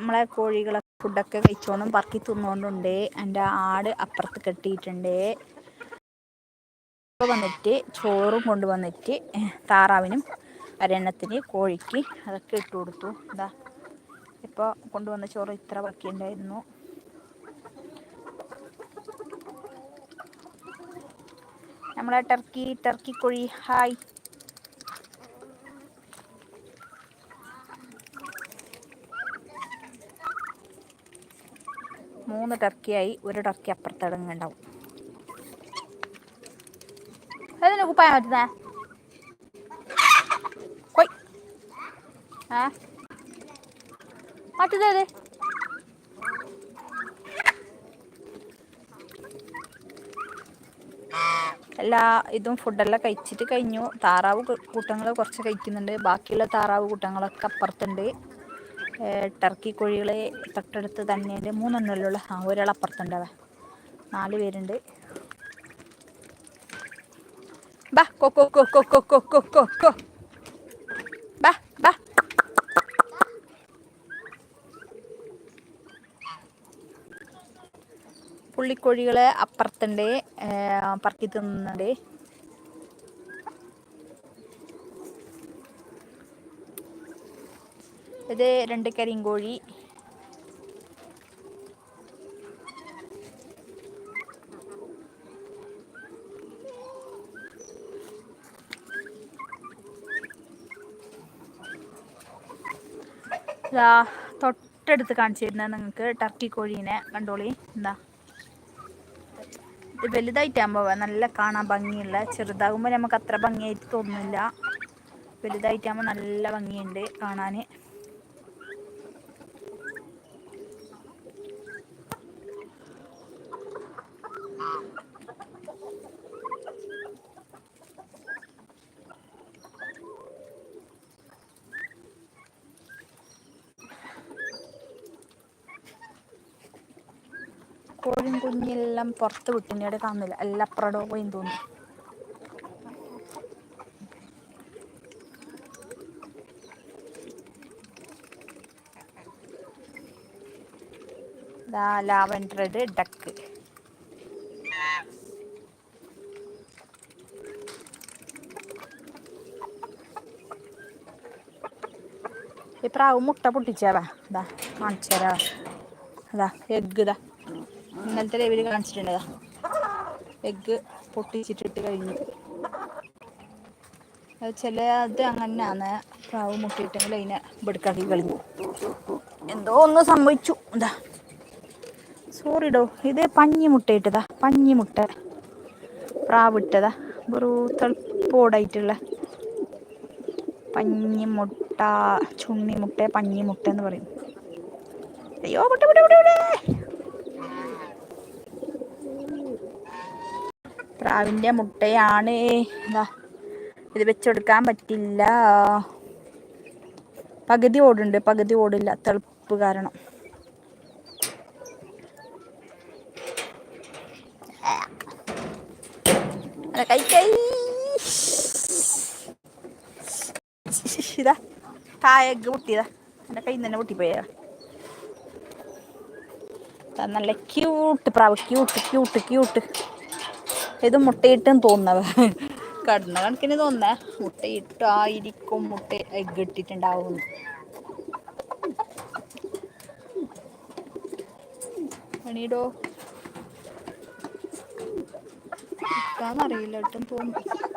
നമ്മളെ കോഴികളെ ഫുഡൊക്കെ കഴിച്ചോണ്ടും പറക്കി തിന്നുകൊണ്ടുണ്ട് എന്റെ ആട് അപ്പുറത്ത് കെട്ടിയിട്ടുണ്ട്. വന്നിട്ട് ചോറും കൊണ്ടുവന്നിട്ട് താറാവിനും അരണ്ണത്തിന് കോഴിക്ക് അതൊക്കെ ഇട്ട് കൊടുത്തു. എന്താ ഇപ്പോൾ കൊണ്ടുവന്ന ചോറ് ഇത്ര ബാക്കിയുണ്ടായിരുന്നു. നമ്മളെ ടർക്കി ടർക്കി കോഴി ഹായ്. മൂന്ന് ടർക്കിയായി ഒരു ടർക്കി അപ്പുറത്തടങ്ങുണ്ടാവും അതിന് കുപ്പായാൻ പറ്റുന്നേ? കൊയ് ആ. മറ്റേതേത് എല്ലാ ഇതും ഫുഡെല്ലാം കഴിച്ചിട്ട് കഴിഞ്ഞു. താറാവ് കൂട്ടങ്ങൾ കുറച്ച് കഴിക്കുന്നുണ്ട്. ബാക്കിയുള്ള താറാവ് കൂട്ടങ്ങളൊക്കെ അപ്പുറത്തുണ്ട്. ടർക്കി കോഴികളെ തൊട്ടടുത്ത് തന്നെ മൂന്നെണ്ണമുള്ള ആ ഒരാൾ അപ്പുറത്തുണ്ടാവേ നാല് പേരുണ്ട്. ബാ കൊ കൊ കൊ കൊ കൊ കൊ കൊ കൊ കൊ. ബാ ബാ. പുള്ളിക്കോഴികൾ അപ്പുറത്തുണ്ട്. പറക്കി തിന്നുന്നുണ്ട് ഇത് രണ്ട് കരിങ്കോഴി ഇതാ തൊട്ടടുത്ത് കാണിച്ചു തരുന്നത് നിങ്ങൾക്ക് ടർക്കി കോഴീനെ. കണ്ടോളി എന്താ? ഇത് വലുതായിട്ടാകുമ്പോൾ നല്ല കാണാൻ ഭംഗിയുള്ള ചെറുതാകുമ്പോൾ നമുക്ക് അത്ര ഭംഗിയായിട്ട് തോന്നുന്നില്ല. വലുതായിട്ടാകുമ്പോൾ നല്ല ഭംഗിയുണ്ട് കാണാൻ കോഴിയും കുഞ്ഞെല്ലാം പുറത്ത് വിട്ടിനോട് കാണുന്നില്ല. എല്ലാം അപ്പുറടോ പോയി തോന്നുന്നു. Lavender duck. ഈ പ്രാവ് മുട്ട പൊട്ടിച്ചാവാ ഇതാ കാണിച്ചു അതാ എഗ് ഇതാ. ഇന്നലത്തെ ലൈവിൽ കാണിച്ചിട്ടുണ്ടാ എഗ്ഗ് പൊട്ടിച്ചിട്ടിട്ട് കഴിഞ്ഞു. ചില അത് അങ്ങനെയാണ്. പ്രാവ് മുട്ടിയിട്ടെങ്കിൽ അതിനെ ബെടുക്കാക്കി കളിഞ്ഞു. എന്തോ ഒന്ന് സംഭവിച്ചു. എന്താ സോറിടോ ഇത് പഞ്ഞി മുട്ടയിട്ടതാ. പഞ്ഞി മുട്ട. പ്രാവ് ഇട്ടതാ. വെറു തളിപ്പോടായിട്ടുള്ള പഞ്ഞിമുട്ട ചുണ്ണിമുട്ട പഞ്ഞിമുട്ട എന്ന് പറയും. അയ്യോ മുട്ട മുട്ട മുട്ട പ്രാവിന്റെ മുട്ടയാണ്. എന്താ ഇത് വെച്ചെടുക്കാൻ പറ്റില്ല. പകുതി ഓടുണ്ട് പകുതി ഓടില്ല. തെളുപ്പ് കാരണം. ഇതാ തായഗ് പൊട്ടിയതാ. എന്റെ കയ്യിൽ തന്നെ പൊട്ടിപ്പോയാ നല്ല ക്യൂട്ട് പ്രാവ്. ക്യൂട്ട് ക്യൂട്ട് ക്യൂട്ട് ഇത് മുട്ടയിട്ടും തോന്നുന്നത്. കടന്ന കണക്കിന് തോന്നുന്നേ. മുട്ടയിട്ടായിരിക്കും മുട്ട എഗ് ഇട്ടിട്ടുണ്ടാവും. പണിയിടോ. അറിയില്ല ഒട്ടും തോന്നുന്നു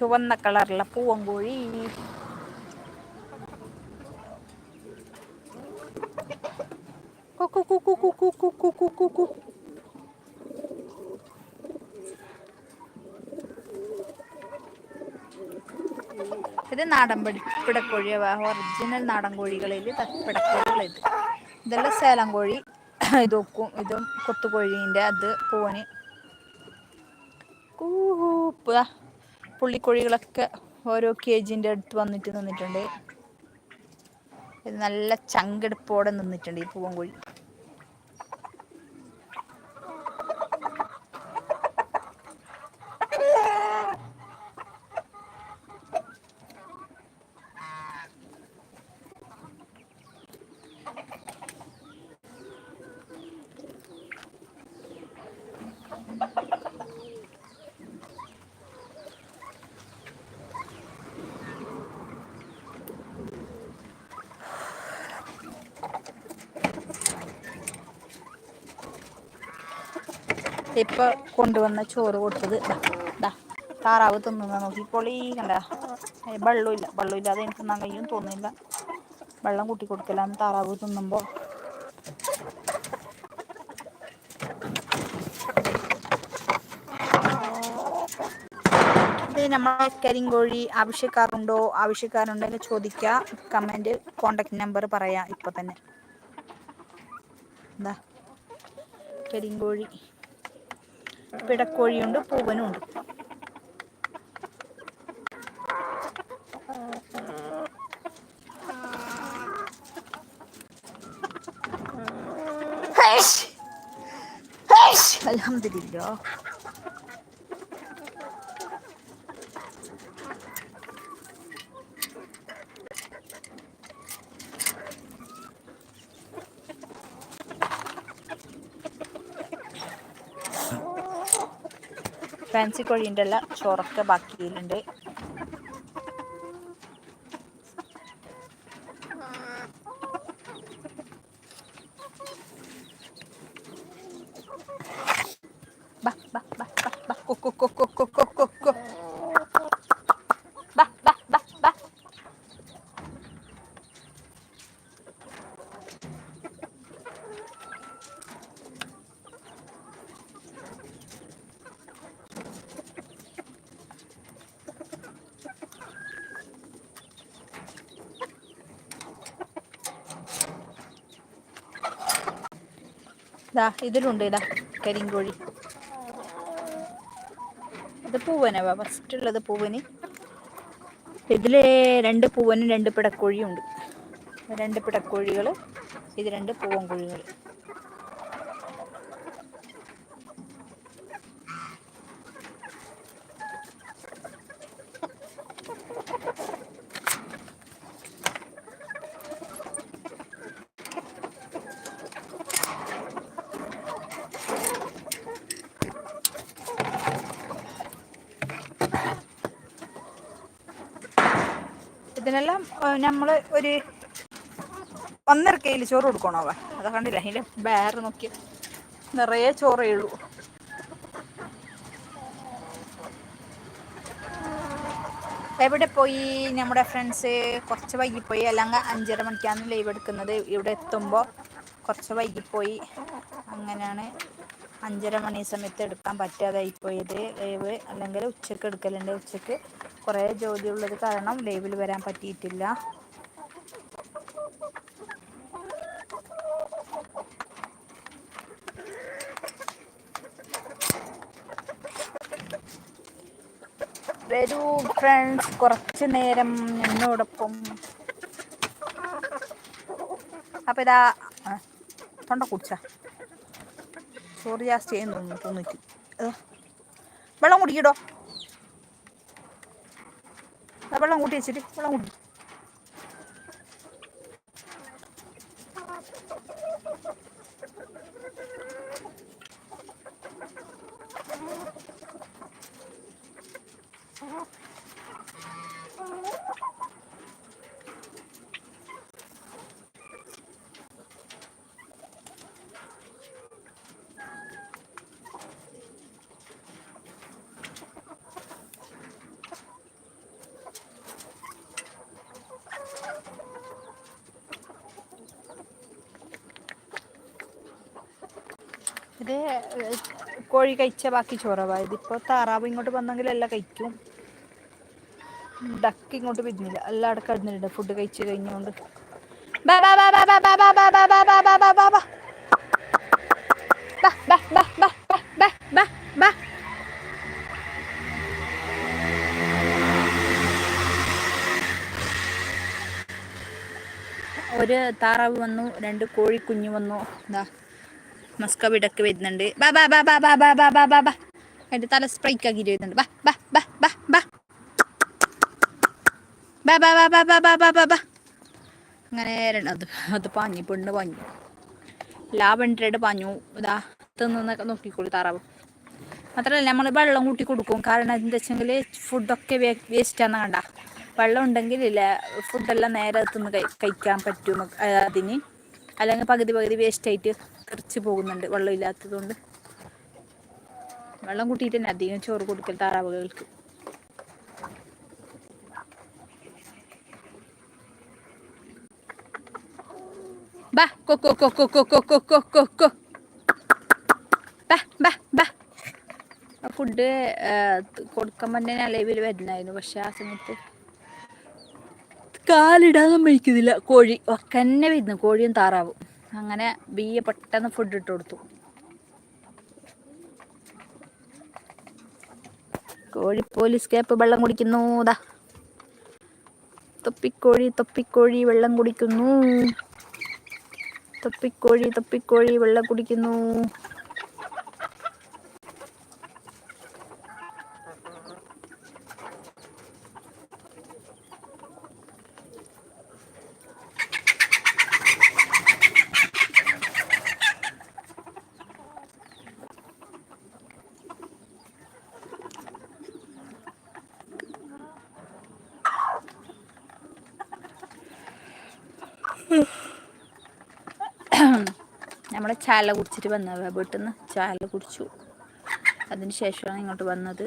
ചുവന്ന കളറുള്ള പൂവൻകോഴി ഇത് നാടൻ പിടക്കോഴി ഒറിജിനൽ നാടൻ കോഴികളിൽ പിടക്കോഴികൾ ഇത് ഇതെല്ലാം സേലം കോഴി ഇതൊക്കും ഇതും കൊത്തുകോഴീന്റെ അത് പൂവന് കൂപ്പ പുള്ളിക്കോഴികളൊക്കെ ഓരോ കെ ജിന്റെ അടുത്ത് വന്നിട്ട് നിന്നിട്ടുണ്ട്. ഇത് നല്ല ചങ്കെടുപ്പോടെ നിന്നിട്ടുണ്ട് ഈ പൂവൻകോഴി. ഇപ്പൊ കൊണ്ടുവന്ന ചോറ് കൊടുത്തത് താറാവ് തിന്നുന്ന നോക്കി. പൊളി കണ്ട. വെള്ളമില്ല. വെള്ളമില്ലാതെ എനിക്ക് തിന്നാൻ കഴിയും തോന്നുന്നില്ല. വെള്ളം കൂട്ടി കൊടുക്കില്ല താറാവ് തിന്നുമ്പോൾ ഇത് നമ്മളെ കരിങ്കോഴി ആവശ്യക്കാരുണ്ടോ? ആവശ്യക്കാരുണ്ടെങ്കിൽ ചോദിക്കുക കമന്റ് കോണ്ടാക്ട് നമ്പർ പറയാം ഇപ്പൊ തന്നെ. എന്താ കരിങ്കോഴി. പിടക്കോഴിയുണ്ട് പൂവനും ഉണ്ട് അലഹമില്ല ഫാൻസി കോഴീന്റെ എല്ലാം ചോറൊക്കെ ബാക്കിയിലുണ്ട്. ദാ ഇതിലുണ്ട് ഇതാ കരിങ്കോഴി. ഇത് പൂവനവാ ഫസ്റ്റ് ഉള്ളത് പൂവന്. ഇതിൽ രണ്ട് പൂവനും രണ്ട് പിടക്കോഴിയും ഉണ്ട്. രണ്ട് പിടക്കോഴികൾ ഇത് രണ്ട് പൂവൻ കോഴികൾ ഇതിനെല്ലാം നമ്മൾ ഒരു ഒന്നര കയ്യിൽ ചോറ് കൊടുക്കണോ അവ? അത് കണ്ടില്ല അതിന്റെ ബാറ് നോക്കി. നിറയെ ചോറ് ഉള്ളൂ. എവിടെ പോയി? നമ്മുടെ ഫ്രണ്ട്സ് കുറച്ച് വൈകിപ്പോയി. അല്ലെങ്കിൽ അഞ്ചര മണിക്കാണ് ലൈവ് എടുക്കുന്നത്. ഇവിടെ എത്തുമ്പോൾ കുറച്ച് വൈകിപ്പോയി. അങ്ങനെയാണ് അഞ്ചര മണി സമയത്ത് എടുക്കാൻ പറ്റാതായി പോയത്. ലൈവ് അല്ലെങ്കിൽ ഉച്ചയ്ക്ക് എടുക്കലുണ്ട്. ഉച്ചയ്ക്ക് കുറേ ജോലിയുള്ളത് കാരണം ലൈവിൽ വരാൻ പറ്റിയിട്ടില്ല. വരൂ ഫ്രണ്ട്സ് കുറച്ച് നേരം എന്നോടൊപ്പം. അപ്പം ഇതാ തൊണ്ട കുടിച്ച. സോറി ജാസ്റ്റ് ചെയ്യുന്നു തോന്നിട്ട്. വെള്ളം കുടിക്കടോ വെള്ളം കൂട്ടി വെച്ചിട്ട് വെള്ളം കുടി ഇത് കോഴി കഴിച്ച ബാക്കി ചോറവായത് ഇതിപ്പോൾ താറാവ് ഇങ്ങോട്ട് വന്നെങ്കിൽ എല്ലാം കഴിക്കും ഡക്ക് ഇങ്ങോട്ട് പിരിഞ്ഞില്ല എല്ലാം അവിടെ കിടന്നിട്ടുണ്ട് ഫുഡ് കഴിച്ച് കഴിഞ്ഞുകൊണ്ട് ഒരു താറാവ് വന്നു രണ്ട് കോഴിക്കുഞ്ഞ് വന്നു എന്താ മസ്ക വിടക്ക് വരുന്നുണ്ട് ബാ ബാ ബാ ബാ ബാ ബാ ബാ ബാ ബാ ബാ തല സ്പ്രൈക്ക് ആക്കിയിട്ട് വരുന്നുണ്ട് ബാ ബാ ബാ ബാ ബാ ബാ ബാ ബാ ബാ ബാ ബാ ബാ ബാ ബാ അങ്ങനെ അത് അത് പാഞ്ഞു പെണ്ണ് പാഞ്ഞു ലാവണ്ടയുടെ പാഞ്ഞു ഇതാ തിന്നൊക്കെ നോക്കിക്കോളൂ താറാവ് മാത്രമല്ല നമ്മൾ വെള്ളം കൂട്ടി കൊടുക്കും കാരണം എന്താ വെച്ചെങ്കിൽ ഫുഡൊക്കെ വേസ്റ്റാന്ന് കണ്ട വെള്ളം ഉണ്ടെങ്കിൽ ഇല്ല ഫുഡെല്ലാം നേരെ തിന്ന് കഴി കഴിക്കാൻ പറ്റും അതിന് അല്ലെങ്കിൽ പകുതി പകുതി വേസ്റ്റായിട്ട് തെറിച്ച് പോകുന്നുണ്ട് വെള്ളമില്ലാത്തതുകൊണ്ട്. വെള്ളം കൂട്ടിയിട്ട് തന്നെ അധികം ചോറ് കൊടുക്കൽ താറാവുകൾക്ക്. ബാ ബാ ബാ ബാ. ഫുഡ് കൊടുക്കാൻ തന്നെ അലവിൽ വരുന്നായിരുന്നു പക്ഷെ ആ സമയത്ത് കാലിടാൻ സമ്മതിക്കുന്നില്ല. കോഴി ഒക്കെ തന്നെ വരുന്നു കോഴിയും താറാവും. അങ്ങനെ ബിയെ പെട്ടെന്ന് ഫുഡ് ഇട്ട് കൊടുത്തു. കോഴി പോലീസ് കേപ്പ് വെള്ളം കുടിക്കുന്നു ദാ. തൊപ്പിക്കോഴി തൊപ്പിക്കോഴി വെള്ളം കുടിക്കുന്നു. തൊപ്പിക്കോഴി തൊപ്പിക്കോഴി വെള്ളം കുടിക്കുന്നു നമ്മൾ ചാല കുടിച്ചിട്ട് വന്നത്. വീട്ടിൽ നിന്ന് ചാല കുടിച്ചു. അതിന് ശേഷമാണ് ഇങ്ങോട്ട് വന്നത്.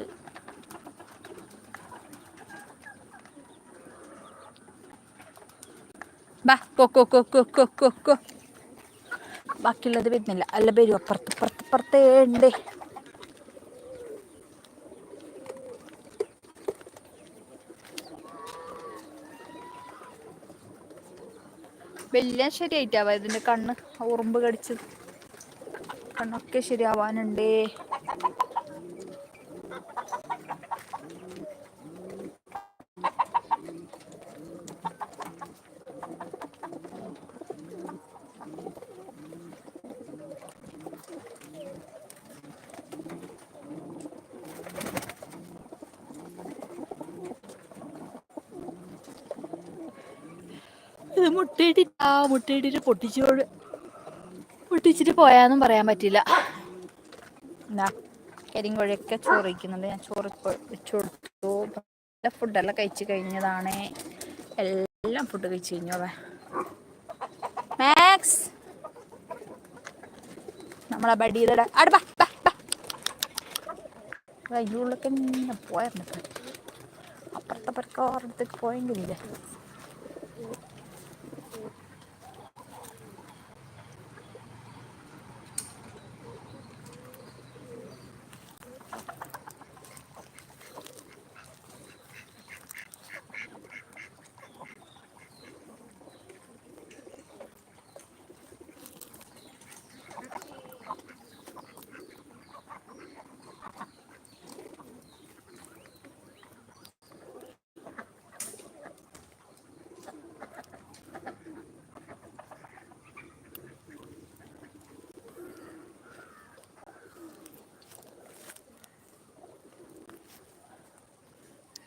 കൊ ബാക്കിയുള്ളത് വരുന്നില്ല. അല്ല വരും അപ്പുറത്ത് അപ്പുറത്ത് അപ്പുറത്തേ ഉണ്ട്. വലിയ ശരിയായിട്ടാവാ ഇതിന്റെ കണ്ണ് ഉറുമ്പ് കടിച്ചത്. കണ്ണൊക്കെ ശരിയാവാനുണ്ട്. മുട്ടയിട്ടിട്ടാ മുട്ടയിട്ടിട്ട് പൊട്ടിച്ചോട് പൊട്ടിച്ചിട്ട് പോയാന്നും പറയാൻ പറ്റില്ല. എന്താ കരിങ്കുഴയൊക്കെ ചോറ് വയ്ക്കുന്നുണ്ട് ഞാൻ ചോറ് വെച്ചുകൊടുത്തു വെച്ച് കൊടുത്തു. നല്ല ഫുഡെല്ലാം കഴിച്ച് കഴിഞ്ഞതാണ്. എല്ലാം ഫുഡ് കഴിച്ച് കഴിഞ്ഞു അവ മാക്സ് നമ്മളെ ബഡി അട ബാ ബാ ബാ. അതിനുള്ളിലൊക്കെ ഇങ്ങനെ പോയിരുന്നു അപ്പുറത്തെ പരക്കാറത്തേക്ക് പോയെങ്കിലില്ലേ?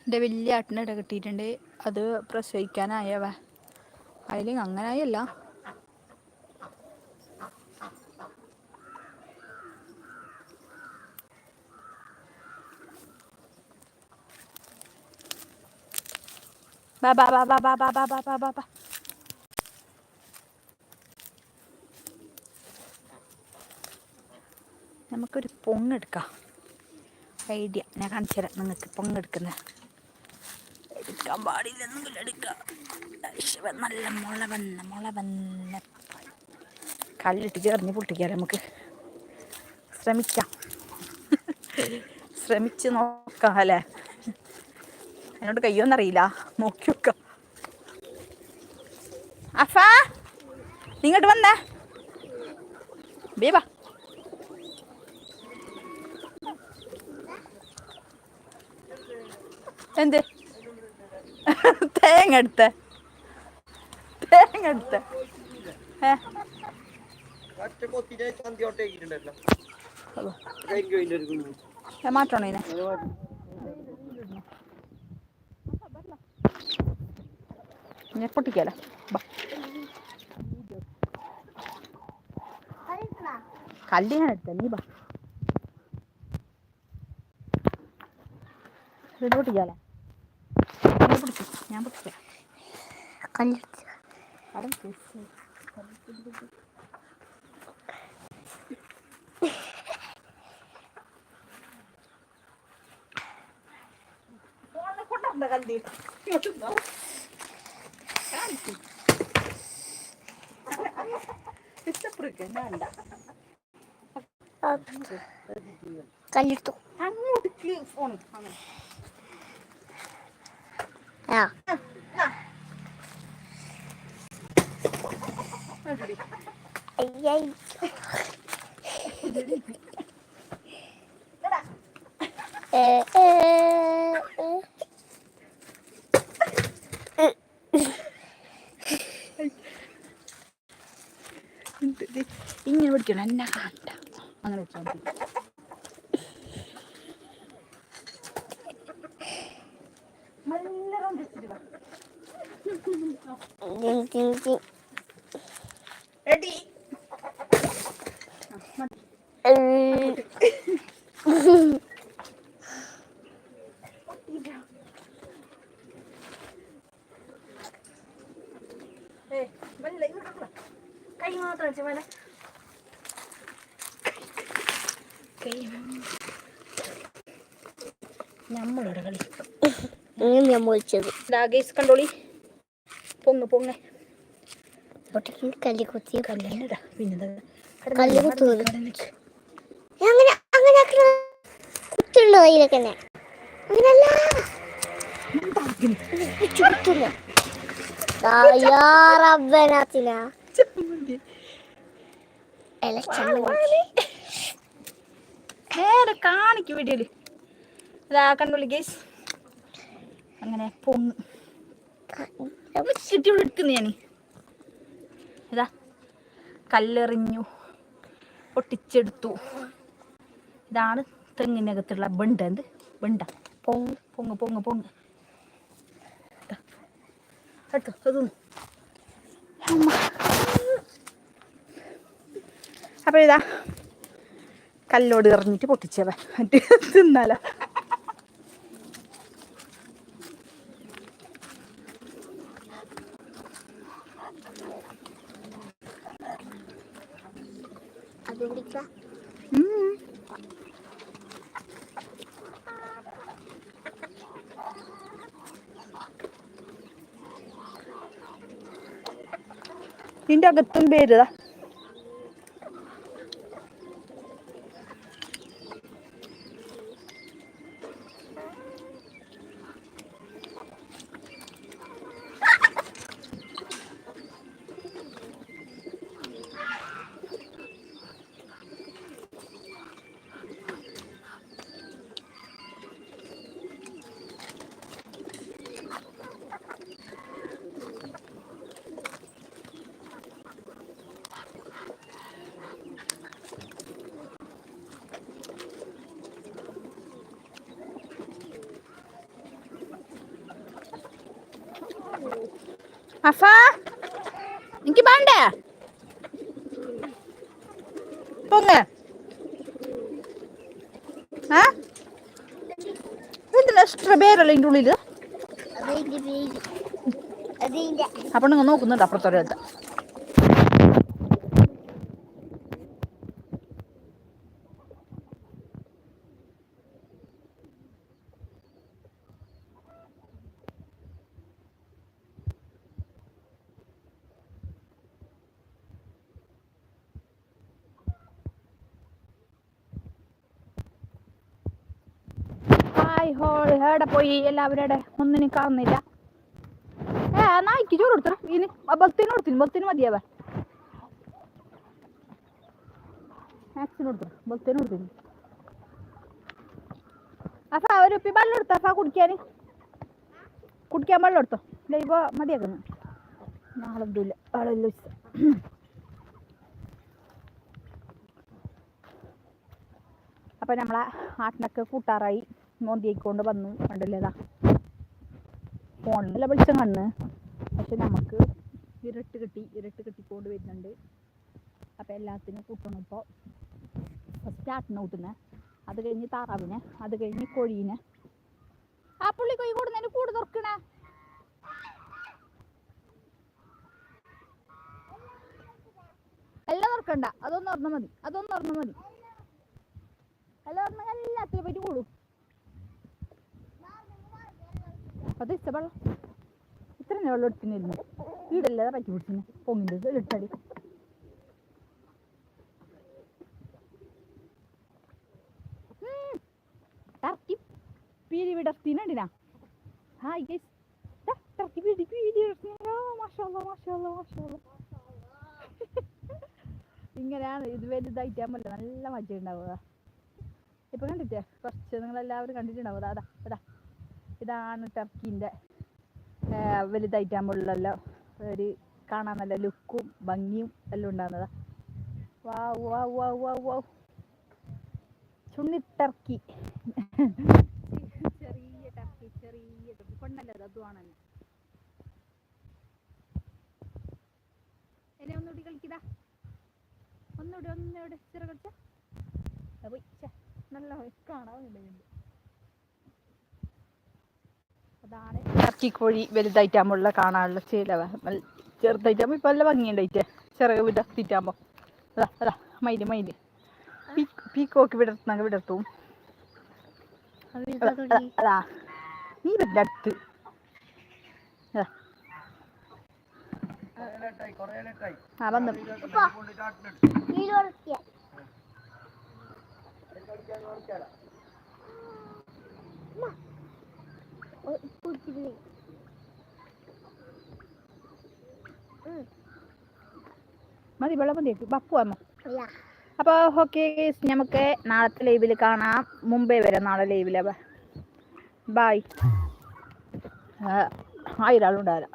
എന്റെ വലിയ ആട്ടിനിട കിട്ടിയിട്ടുണ്ട് അത് പ്രസവിക്കാനായവ അതിൽ അങ്ങനായല്ല. ബാ ബാ ബാ ബാ ബാ ബാ ബാ ബാ. ബാ നമുക്കൊരു പൊങ്ങെടുക്കാം ഐഡിയ. ഞാൻ കാണിച്ചു തരാം നിങ്ങൾക്ക് പൊങ്ങെടുക്കുന്നത് എടുക്കാൻ പാടില്ലെന്നെങ്കിൽ എടുക്കാം. നല്ല മുള വന്ന മുള വന്ന. കല്ലിട്ട് ചേർന്ന് പൊട്ടിക്കാം നമുക്ക്. ശ്രമിക്കാം. ശ്രമിച്ച് നോക്കാം അല്ലേ? എന്നോട് കയ്യോന്നറിയില്ല. നോക്കി നോക്കാം. അഫാ നിങ്ങോട്ട് വന്നേ. ബേബാ. എന്ത്? തേങ്ങ എടുത്ത തേങ്ങ എടുത്ത മാറ്റണോ ഇതിനെ? ഞാൻ എടുത്ത നീ ബാ. പൊട്ടിക്കാലോ. കാണിക്ക്. ഞാൻ വേണ്ട കല്ലിട്ടു അങ്ങോട്ട് ഫോൺ ഏ, ഏ, ഏ. ഇത് ഇത് ഇങ്ങനെ പിടിക്കണം എന്നെ കാണണ്ട അങ്ങനെ വെച്ചാൽ മതി നല്ല round വെച്ചിട്ട് വാ. ജിങ് ജിങ്. Ready? പോലെ കൈ നമ്മളിവിടെ കളി. ഞാൻ വിളിച്ചത് കണ്ടോളി. പൊങ്ങ് പൊങ്ങ്. ഒട്ടക്ക് കല്ലി കുത്തി കല്ലെന്നിടാ പിന്നെ കല്ല് കുത്തുന്നത് അങ്ങനെ അങ്ങനെ കുത്തുണ്ടോ അങ്ങനല്ല. റബ്ബനാത്തിന. കാണിക്കും വീഡിയോയിൽ. കണ്ടുള്ളി ഗേസ് അങ്ങനെ പൊങ്ങ്. ചുറ്റി എടുക്കുന്നു ഞാൻ ഇതാ കല്ലെറിഞ്ഞു പൊട്ടിച്ചെടുത്തു. ഇതാണ് തെങ്ങിനകത്തുള്ള ബണ്ട്. എന്ത്? ബണ്ട. പൊങ്ങ് പൊങ്ങ് പൊങ്ങ് പൊങ്ങ്. എടുത്തോ അതൊന്നു അപ്പൊ ഇതാ കല്ലോട് എറിഞ്ഞിട്ട് പൊട്ടിച്ചവ തിന്നാലോ. ഇതിന്റെ അകത്തും പേരുതാ അഫ എനിക്ക് വേണ്ടേ പൊങ്ങ്. ആ? എന്തിനാ എക്സ്ട്രാ പേരല്ല ഇതിന്റെ ഉള്ളിൽ അപ്പൊ നിങ്ങൾ നോക്കുന്നുണ്ട് അപ്പുറത്തോടെ എടുത്ത ഹായ് ഹോൾ എവിടെ പോയി? എല്ലാവരുടെ ഒന്നിനും കാണുന്നില്ല. ഏ നായ്ക്ക് ചോറ് കൊടുത്തണം ഇനി ഭക്തിന് കൊടുത്തിന്. ഭക്തിന് മതിയാവേ മാക്സിന് വെള്ളം എടുത്തു. അഫ കുടിക്കാൻ. കുടിക്കാൻ വെള്ളം എടുത്തോ. ഇല്ല ഇപ്പൊ മതിയാക്കുന്നു. നാളെ ഇല്ല നമ്മളെ ആട്ടിനൊക്കെ കൂട്ടാറായി. മോന്തിയേക്കൊണ്ട് വന്നു. കണ്ടില്ലേതാ ഫോണിലെ വെളിച്ചം കണ്ണ്. പക്ഷെ നമുക്ക് ഇരട്ട് കിട്ടി ഇരട്ട് കിട്ടിക്കൊണ്ട് വരുന്നുണ്ട്. അപ്പം എല്ലാത്തിനും കൂട്ടണം ഇപ്പോൾ ഫസ്റ്റ് ആട്ടിനെ കൂട്ടുന്നത് അത് കഴിഞ്ഞ് താറാവിനെ അത് കഴിഞ്ഞ് കോഴീനെ. ആ പുള്ളി കൊയ് കൂടുന്നതിന് കൂട് തുറക്കണേ. എല്ലാം തുറക്കണ്ട. അതൊന്നും ഓർമ്മ മതി. അതൊന്നും ഓർമ്മ മതി. എല്ലാം ഓർമ്മ എല്ലാത്തിനും പറ്റി കൂടും. അത് ഇഷ്ട വെള്ളം ഇത്ര വെള്ളം എടുത്തിരുന്നു വീടല്ലേ പറ്റി പിടിച്ചിന് പൊങ്ങിന്റെ ഇട്ടടി ടർക്കി പീലി വിടർത്തിനണ്ടിനാ ഹായ് ഗൈസ് ടർക്കി പീലി പീലി മാഷാ മാഷാല്ലാ മാഷാല്ലാ ഇങ്ങനെയാണ് ഇത് വലുതായിട്ടാകുമ്പോൾ നല്ല മജ്ജ ഉണ്ടാവുക. ഇപ്പൊ കണ്ടിട്ടേ കുറച്ച് നിങ്ങളെല്ലാവരും കണ്ടിട്ടുണ്ടാവും അതാ അതാ ഇതാണ് ടർക്കിന്റെ വലുതായിട്ടാകുമ്പോഴല്ലോ ഒരു കാണാൻ നല്ല ലുക്കും ഭംഗിയും എല്ലാം ഉണ്ടാകുന്നതാ. വാ വാ വാ വാ ചുണ്ണി ടർക്കി. ചെറിയ ടർക്കി ചെറിയ അത്? അതുമാണ് എന്നെ ഒന്നുകൂടി കളിക്കതാ ഒന്നുകൂടി ഒന്നുകൂടി. ചെറു കളിച്ച പോയി. നല്ല കാണാവുന്നുണ്ട് അതാണ്. ഇറക്കിക്കോഴി കോഴി വലുതായിട്ടാകുമ്പോൾ കാണാനുള്ള ചില ചെറുതായിട്ടാകുമ്പോൾ ഇപ്പം നല്ല ഭംഗിയുണ്ടായിട്ട്. ചെറിയ വിടർത്തിട്ടാകുമ്പോൾ അതാ അതാ മയിൽ മയിൽ. പീക്കോക്ക് വിടർത്തുന്ന വിടർത്തും. അതാ, നീ വല്ലടുത്ത് അടുത്ത്. ആ വന്നു. ഉറക്കിയ മതി വെള്ളം മതി. ബപ്പു അമ്മ. അപ്പോൾ ഓക്കെ നമുക്ക് നാളത്തെ ലൈവിൽ കാണാം. മുംബൈ വരാം നാളെ ലൈവിൽ ബായ് ആളുണ്ടാവില്ല